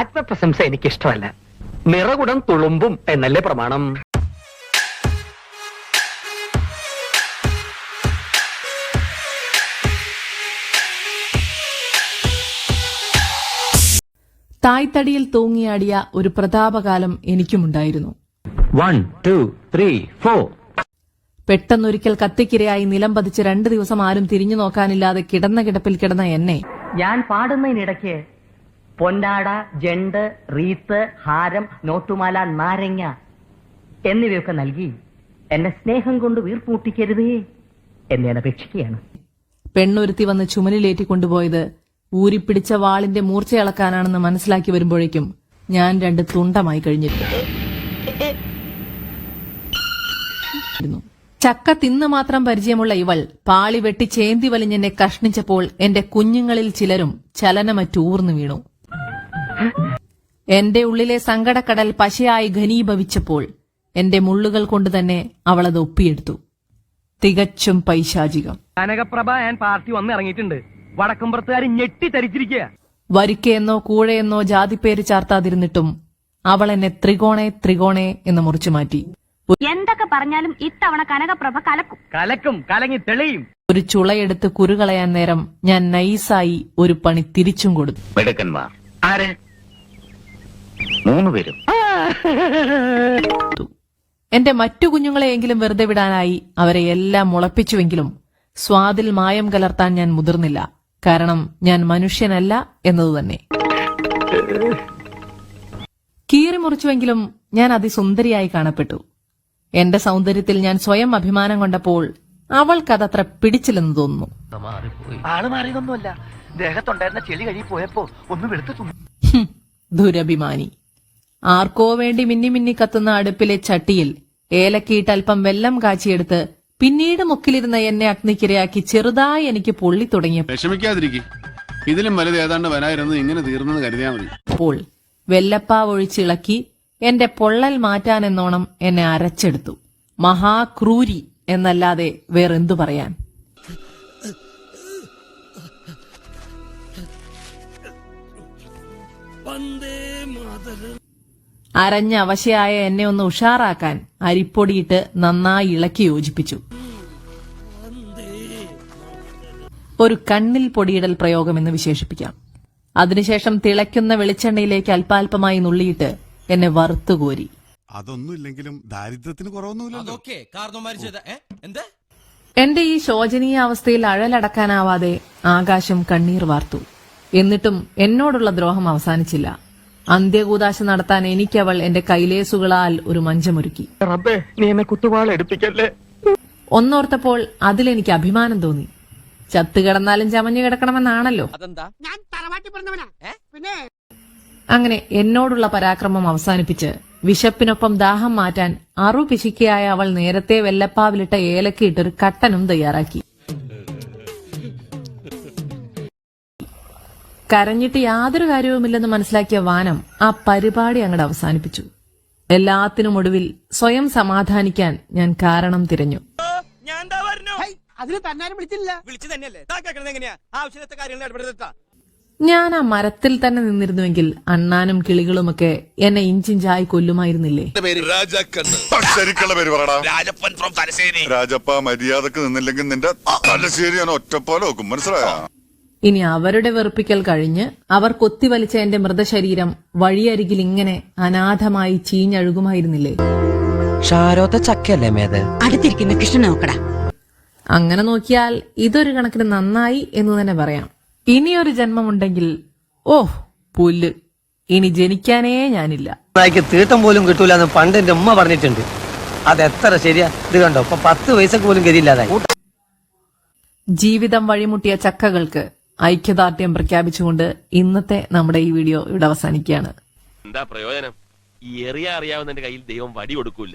ആത്മപ്രശംസ എനിക്കിഷ്ടമല്ല. നിറകുടം തുളുമ്പും എന്നല്ലേ പ്രമാണം? തായ്തടിയിൽ തൂങ്ങിയാടിയ ഒരു പ്രതാപകാലം എനിക്കുമുണ്ടായിരുന്നു. വൺ ടു ത്രീ ഫോർ പെട്ടെന്നൊരിക്കൽ കത്തിക്കിരയായി നിലം പതിച്ച് രണ്ടു ദിവസം ആരും തിരിഞ്ഞു നോക്കാനില്ലാതെ കിടന്ന കിടപ്പിൽ കിടന്ന എന്നെ. ഞാൻ പാടുന്നതിനിടയ്ക്ക് പൊന്നാട ജണ്ട് റീത്ത് ഹാരം നോട്ടുമാല നാരങ്ങ എന്നിവയൊക്കെ നൽകി എന്നെ സ്നേഹം കൊണ്ട് വീർപ്പൂട്ടിക്കരുതേ എന്നെ അപേക്ഷിക്കുകയാണ്. പെണ്ണൊരുത്തി വന്ന് ചുമലിലേറ്റി കൊണ്ടുപോയത് ഊരിപ്പിടിച്ച വാളിന്റെ മൂർച്ചയിളക്കാനാണെന്ന് മനസ്സിലാക്കി വരുമ്പോഴേക്കും ഞാൻ രണ്ട് തുണ്ടമായി കഴിഞ്ഞിരുന്നു. ചക്ക തിന്ന് മാത്രം പരിചയമുള്ള ഇവൾ പാളി വെട്ടി ചേന്തി വലിഞ്ഞെന്നെ കഷ്ണിച്ചപ്പോൾ എന്റെ കുഞ്ഞുങ്ങളിൽ ചിലരും ചലനമറ്റൂർന്നു വീണു. എന്റെ ഉള്ളിലെ സങ്കടക്കടൽ പശയായി ഘനീഭവിച്ചപ്പോൾ എന്റെ മുള്ളുകൾ കൊണ്ട് തന്നെ അവളത് ഒപ്പിയെടുത്തു. തികച്ചും പൈശാചികം. കനകപ്രഭ ഞാൻ പാർട്ടി വന്ന് ഇറങ്ങിയിട്ടുണ്ട്. വടക്കമ്പുറത്തുകാർ ഞെട്ടി തരിച്ചിരിക്കുക വരിക്കയെന്നോ കൂഴയെന്നോ ജാതിപ്പേര് ചാർത്താതിരുന്നിട്ടും അവൾ എന്നെ ത്രികോണെ ത്രികോണെ എന്ന് മുറിച്ചു മാറ്റി. എന്തൊക്കെ പറഞ്ഞാലും ഇത്തവണ കനകപ്രഭ കലക്കും. കലക്കും കലങ്ങി തെളിയും. ഒരു ചുളയെടുത്ത് കുരുകളയാൻ നേരം ഞാൻ നൈസായി ഒരു പണി തിരിച്ചും കൊടുത്തു. മിടുക്കന്മാർ. ആര്? മൂന്ന് പേരും. എന്റെ മറ്റു കുഞ്ഞുങ്ങളെയെങ്കിലും വെറുതെ വിടാനായി അവരെ എല്ലാം മുളപ്പിച്ചുവെങ്കിലും സ്വാദിൽ മായം കലർത്താൻ ഞാൻ മുതിർന്നില്ല. കാരണം ഞാൻ മനുഷ്യനല്ല എന്നതുതന്നെ കീറി മുറിച്ചുവെങ്കിലും ഞാൻ അതിസുന്ദരിയായി കാണപ്പെട്ടു. എന്റെ സൗന്ദര്യത്തിൽ ഞാൻ സ്വയം അഭിമാനം കൊണ്ടപ്പോൾ അവൾക്കതത്ര പിടിച്ചില്ലെന്ന് തോന്നുന്നു. ആൾ മാറിയതൊന്നുമല്ല. ദേഹത്തുണ്ടായിരുന്ന ചെളി പോയപ്പോ ഒന്ന് വെളുത്ത് ദുരഭിമാനി. ആർക്കോ വേണ്ടി മിന്നി മിന്നി കത്തുന്ന അടുപ്പിലെ ചട്ടിയിൽ ഏലക്കിയിട്ട് അല്പം വെല്ലം കാച്ചിയെടുത്ത് പിന്നീട് മുക്കിലിരുന്ന എന്നെ അഗ്നിക്കിരയാക്കി ചെറുതായി എനിക്ക് പൊള്ളി വിഷമിക്കാതിരിക്കും. ഇതിലും വലുത് ഏതാണ്ട് വരായിരുന്നു ഇങ്ങനെ തീർന്നെന്ന് കരുതിയാ മതി. വെല്ലപ്പാവൊഴിച്ചിളക്കി എന്റെ പൊള്ളൽ മാറ്റാനെന്നോണം എന്നെ അരച്ചെടുത്തു. മഹാക്രൂരി എന്നല്ലാതെ വേറെന്തു പറയാൻ? അരഞ്ഞ അവശയായ എന്നെ ഒന്ന് ഉഷാറാക്കാൻ അരിപ്പൊടിയിട്ട് നന്നായി ഇളക്കി യോജിപ്പിച്ചു. ഒരു കണ്ണിൽ പൊടിയിടൽ പ്രയോഗം എന്ന് വിശേഷിപ്പിക്കാം. അതിനുശേഷം തിളയ്ക്കുന്ന വെളിച്ചെണ്ണയിലേക്ക് അല്പാൽപമായി നുള്ളിയിട്ട് എന്നെ വറുത്തുകോരി അതൊന്നുമില്ലെങ്കിലും ദാരിദ്ര്യത്തിന് കുറവൊന്നുമില്ലല്ലോ. എന്റെ ഈ ശോചനീയ അവസ്ഥയിൽ അഴലടക്കാനാവാതെ ആകാശം കണ്ണീർ വാർത്തു. എന്നിട്ടും എന്നോടുള്ള ദ്രോഹം അവസാനിച്ചില്ല. അന്ത്യകൂതാശ നടത്താൻ എനിക്കവൾ എന്റെ കൈലേസുകളാൽ ഒരു മഞ്ചമൊരുക്കി. റബ്ബേ നീ എന്നെ കുത്തുവാൾ എടുപ്പിക്കല്ലേ? ഒന്നോർത്തപ്പോൾ അതിലെനിക്ക് അഭിമാനം തോന്നി. ചത്തുകിടന്നാലും ചമഞ്ഞു കിടക്കണമെന്നാണല്ലോ. അങ്ങനെ എന്നോടുള്ള പരാക്രമം അവസാനിപ്പിച്ച് വിശപ്പിനൊപ്പം ദാഹം മാറ്റാൻ അറു പിശിക്കയായ അവൾ നേരത്തെ വെല്ലപ്പാവിലിട്ട ഏലക്കയിട്ടൊരു കട്ടനും തയ്യാറാക്കി. കരഞ്ഞിട്ട് യാതൊരു കാര്യവുമില്ലെന്ന് മനസ്സിലാക്കിയ വാനം ആ പരിപാടി അങ്ങോട്ട് അവസാനിപ്പിച്ചു. എല്ലാത്തിനും ഒടുവിൽ സ്വയം സമാധാനിക്കാൻ ഞാൻ കാരണം തിരഞ്ഞു. ഞാൻ ആ മരത്തിൽ തന്നെ നിന്നിരുന്നുവെങ്കിൽ അണ്ണാനും കിളികളുമൊക്കെ എന്നെ ഇഞ്ചിഞ്ചായി കൊല്ലുമായിരുന്നില്ലേ? ശരിക്കുള്ള പേര് പറടാ. രാജപ്പ മര്യാദയ്ക്ക് നിന്നില്ലെങ്കിൽ നിന്റെ തലശ്ശേരി ഞാൻ ഒറ്റപ്പോലെ നോക്കും മനസ്സിലായോ? ഇനി അവരുടെ വെറുപ്പിക്കൽ കഴിഞ്ഞ് അവർ കൊത്തിവലിച്ച എന്റെ മൃതശരീരം വഴിയരികിൽ ഇങ്ങനെ അനാഥമായി ചീഞ്ഞഴുകുമായിരുന്നില്ലേ? ഷാരോത്ത ചക്കയല്ലേ മേത്? അടുത്തിരിക്കുന്ന കൃഷ്ണൻ നോക്കടാ. അങ്ങനെ നോക്കിയാൽ ഇതൊരു കണക്കിന് നന്നായി എന്ന് തന്നെ പറയാം. ഇനിയൊരു ജന്മമുണ്ടെങ്കിൽ ഓ പുല്ല്. ഇനി ജനിക്കാനേ ഞാനില്ല. തീട്ടം പോലും കിട്ടൂല എന്ന് പണ്ട് എന്റെ ഉമ്മ പറഞ്ഞിട്ടുണ്ട്. അത് എത്ര ശരിയാ? ഇത് കണ്ടോ? ഇപ്പൊ പത്ത് വയസ്സൊക്കെ പോലും ഗതിയില്ലാതായി. ജീവിതം വഴിമുട്ടിയ ചക്കകൾക്ക് ഐക്യദാർഢ്യം പ്രഖ്യാപിച്ചുകൊണ്ട് ഇന്നത്തെ നമ്മുടെ ഈ വീഡിയോ ഇവിടെ അവസാനിക്കുകയാണ്. എന്താ പ്രയോജനം? എറിയ അറിയാവുന്നതിന്റെ കയ്യിൽ ദൈവം വടി കൊടുക്കൂല.